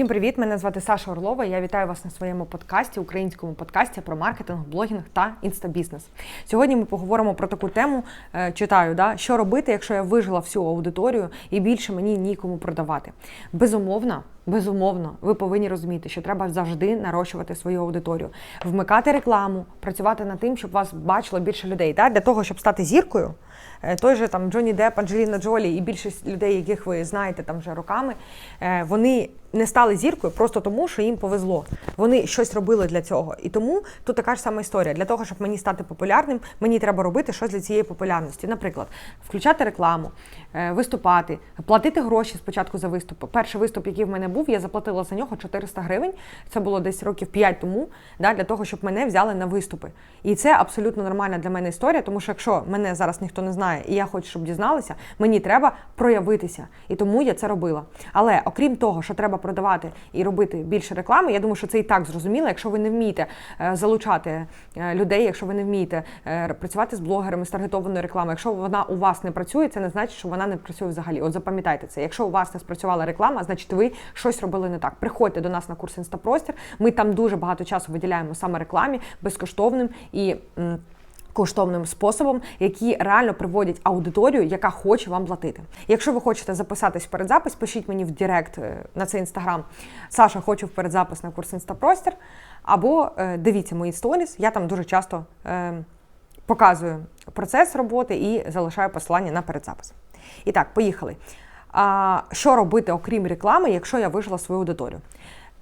Всім привіт! Мене звати Саша Орлова. Я вітаю вас на своєму подкасті, українському подкасті про маркетинг, блогінг та інстабізнес. Сьогодні ми поговоримо про таку тему. е, Читаю, да, що робити, якщо я вижила всю аудиторію і більше мені нікому продавати. Безумовно, безумовно, ви повинні розуміти, що треба завжди нарощувати свою аудиторію, вмикати рекламу, працювати над тим, щоб вас бачило більше людей. Да? Для того, щоб стати зіркою. Е, Той же там Джонні Депп, Анджеліна Джолі і більшість людей, яких ви знаєте там вже роками, е, вони не стали зіркою просто тому, що їм повезло. Вони щось робили для цього. І тому тут така ж сама історія. Для того, щоб мені стати популярним, мені треба робити щось для цієї популярності. Наприклад, включати рекламу, е, виступати, платити гроші спочатку за виступ. Перший виступ, який в мене був, я заплатила за нього 400 гривень. Це було десь років 5 тому, да, для того, щоб мене взяли на виступи. І це абсолютно нормальна для мене історія, тому що якщо мене зараз ніхто не знає, і я хочу, щоб дізналися, мені треба проявитися. І тому я це робила. Але окрім того, що треба продавати і робити більше реклами, я думаю, що це і так зрозуміло. Якщо ви не вмієте е, залучати е, людей, якщо ви не вмієте е, працювати з блогерами, з таргетованою рекламою, якщо вона у вас не працює, це не значить, що вона не працює взагалі. От запам'ятайте це. Якщо у вас не спрацювала реклама, значить ви щось робили не так. Приходьте до нас на курс Інстапростір. Ми там дуже багато часу виділяємо саме рекламі безкоштовним і. Коштовним способом, які реально приводять аудиторію, яка хоче вам платити. Якщо ви хочете записатись в передзапис, пишіть мені в Директ е, на цей інстаграм. Саша, хочу в передзапис на курс Інстапростір. Або е, дивіться мої сторіс. Я там дуже часто е, показую процес роботи і залишаю посилання на передзапис. І так, поїхали. А, що робити, окрім реклами, якщо я вижила свою аудиторію?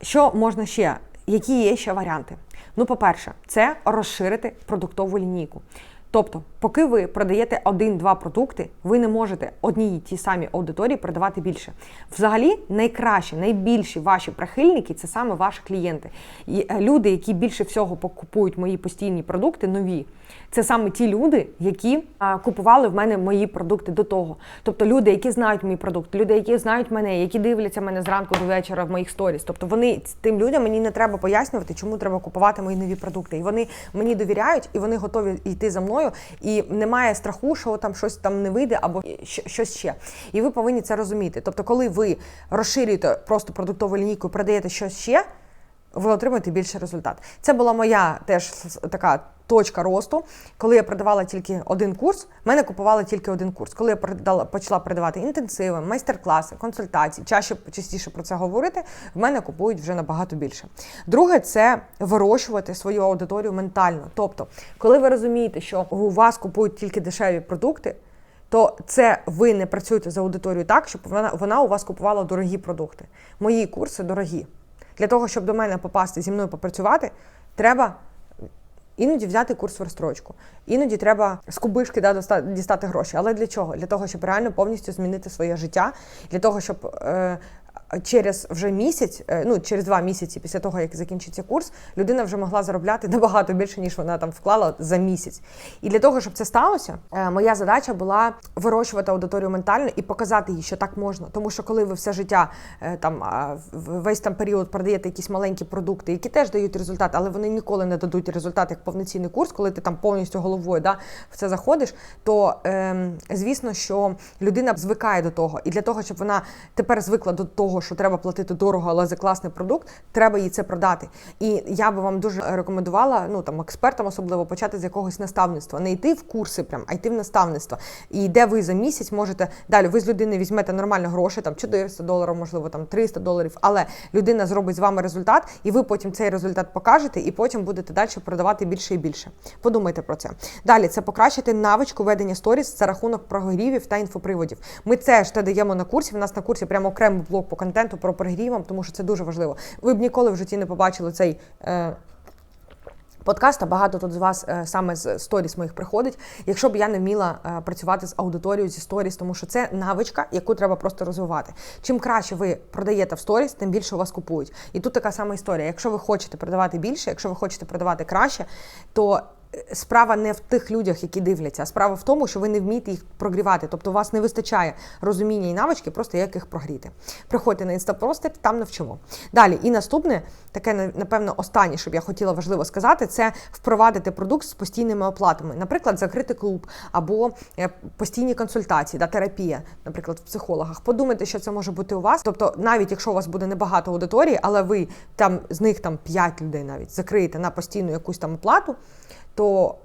Що можна ще? Які є ще варіанти? Ну, по-перше, це розширити продуктову лінійку. Тобто, поки ви продаєте один-два продукти, ви не можете одній тій самій аудиторії продавати більше. Взагалі, найкращі, найбільші ваші прихильники це саме ваші клієнти. І е, люди, які більше всього покупують мої постійні продукти, нові. Це саме ті люди, які купували в мене мої продукти до того. Тобто люди, які знають мій продукт, люди, які знають мене, які дивляться мене зранку до вечора в моїх сторіс. Тобто вони тим людям мені не треба пояснювати, чому треба купувати мої нові продукти. І вони мені довіряють, і вони готові йти за мною. І немає страху, що там щось там не вийде або щось ще. І ви повинні це розуміти. Тобто, коли ви розширюєте просто продуктову лінійку продаєте щось ще ви отримаєте більший результат. Це була моя теж така точка росту. Коли я продавала тільки один курс, мене купували тільки один курс. Коли я продала, почала продавати інтенсиви, майстер-класи, консультації, чаще частіше про це говорити, в мене купують вже набагато більше. Друге, це вирощувати свою аудиторію ментально. Тобто, коли ви розумієте, що у вас купують тільки дешеві продукти. То це ви не працюєте з аудиторією так, щоб вона, вона у вас купувала дорогі продукти. Мої курси дорогі. Для того, щоб до мене попасти зі мною попрацювати, треба іноді взяти курс в розстрочку. Іноді треба з кубишки да, дістати гроші. Але для чого? Для того, щоб реально повністю змінити своє життя, для того, щоб. Е, Через вже місяць, е, ну через два місяці після того, як закінчиться курс, людина вже могла заробляти набагато більше, ніж вона там вклала за місяць. І для того, щоб це сталося, е, моя задача була вирощувати аудиторію ментально і показати їй, що так можна. Тому що коли ви все життя е, там весь там період продаєте якісь маленькі продукти, які теж дають результат, але вони ніколи не дадуть результат як повноцінний курс, коли ти там повністю головою да, в це заходиш, то ем, звісно, що людина звикає до того. І для того, щоб вона тепер звикла до того, що треба платити дорого, але за класний продукт, треба їй це продати. І я би вам дуже рекомендувала, ну там експертам особливо почати з якогось наставництва, не йти в курси, прям, а йти в наставництво. І де ви за місяць можете далі, ви з людини візьмете нормально гроші, там 400 доларів, можливо, там 300 доларів, але людина зробить з вами результат, і ви потім цей результат покажете, і потім будете далі продавати більше і більше. Подумайте про це. Далі це покращити навичку ведення сторіс за рахунок прогрівів та інфоприводів. Ми це ж те даємо на курсі. В нас на курсі прямо окремий блок по контенту про прогрівам, тому що це дуже важливо. Ви б ніколи в житті не побачили цей. Е, Подкаст, а багато тут з вас е, саме з сторіс моїх приходить. Якщо б я не вміла е, працювати з аудиторією зі сторіс, тому що це навичка, яку треба просто розвивати. Чим краще ви продаєте в сторіс, тим більше у вас купують. І тут така сама історія. Якщо ви хочете продавати більше, якщо ви хочете продавати краще, то справа не в тих людях, які дивляться, а справа в тому, що ви не вмієте їх прогрівати. Тобто у вас не вистачає розуміння і навички, просто як їх прогріти. Приходьте на інстапростір, там навчимо. Далі, і наступне, таке на- напевно, останнє, щоб я хотіла важливо сказати, це впровадити продукт з постійними оплатами. Наприклад, закрити клуб або е, постійні консультації, да, терапія, наприклад, в психологах. Подумайте, що це може бути у вас. Тобто, навіть якщо у вас буде небагато аудиторії, але ви там з них там 5 людей навіть закриєте на постійну якусь там оплату, то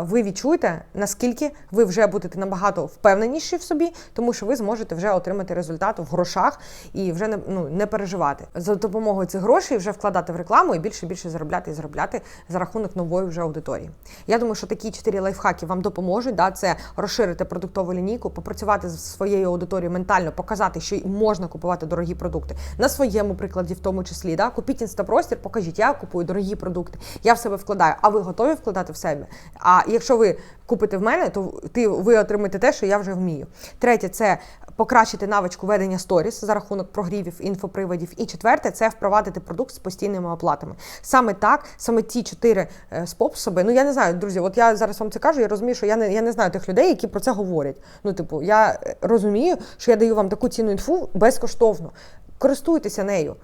ви відчуєте, наскільки ви вже будете набагато впевненіші в собі, тому що ви зможете вже отримати результат в грошах і вже не, ну, не переживати. За допомогою цих грошей вже вкладати в рекламу і більше більше заробляти і заробляти за рахунок нової вже аудиторії. Я думаю, що такі чотири лайфхаки вам допоможуть. Да? Це розширити продуктову лінійку, попрацювати з своєю аудиторією ментально, показати, що можна купувати дорогі продукти на своєму прикладі, в тому числі. Да? Купіть інстапростір, покажіть, я купую дорогі продукти, я в себе вкладаю. А ви готові вкладати в себе? А якщо ви купите в мене, то ти ви отримаєте те, що я вже вмію. Третє це покращити навичку ведення сторіс за рахунок прогрівів, інфоприводів. І четверте це впровадити продукт з постійними оплатами. Саме так, саме ті чотири е, способи. Ну я не знаю, друзі. От я зараз вам це кажу. Я розумію, що я не я не знаю тих людей, які про це говорять. Ну, типу, я е, розумію, що я даю вам таку цінну інфу безкоштовно. Користуйтеся нею.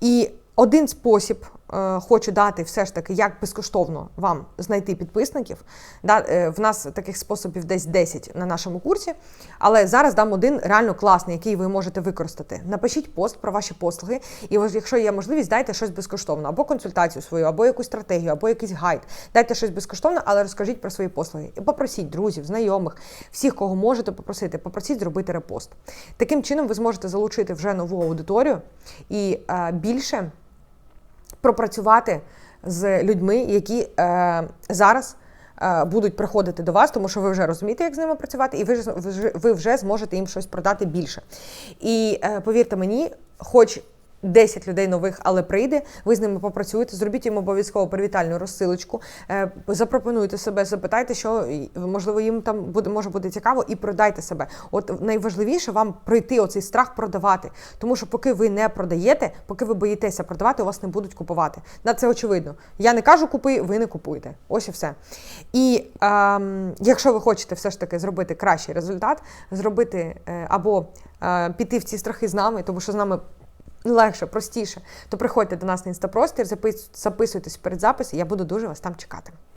І один спосіб хочу дати все ж таки, як безкоштовно вам знайти підписників. Е, в нас таких способів десь 10 на нашому курсі, але зараз дам один реально класний, який ви можете використати. Напишіть пост про ваші послуги, і якщо є можливість, дайте щось безкоштовно, або консультацію свою, або якусь стратегію, або якийсь гайд. Дайте щось безкоштовно, але розкажіть про свої послуги. І попросіть друзів, знайомих, всіх, кого можете попросити, попросіть зробити репост. Таким чином ви зможете залучити вже нову аудиторію і е, більше пропрацювати з людьми, які е, зараз е, будуть приходити до вас, тому що ви вже розумієте, як з ними працювати, і ви, ви, ви вже зможете їм щось продати більше. І е, повірте мені, хоч 10 людей нових, але прийде, ви з ними попрацюєте, зробіть їм обов'язково привітальну розсилочку, е, запропонуйте себе, запитайте, що можливо їм там буде може бути цікаво, і продайте себе. От найважливіше вам пройти оцей страх продавати. Тому що поки ви не продаєте, поки ви боїтеся продавати, у вас не будуть купувати. На це очевидно. Я не кажу купи, ви не купуєте. Ось і все. І ем, якщо ви хочете все ж таки зробити кращий результат, зробити е, або е, піти в ці страхи з нами, тому що з нами. Легше, простіше, то приходьте до нас на інстапростір, записуйтесь перед запис, і я буду дуже вас там чекати.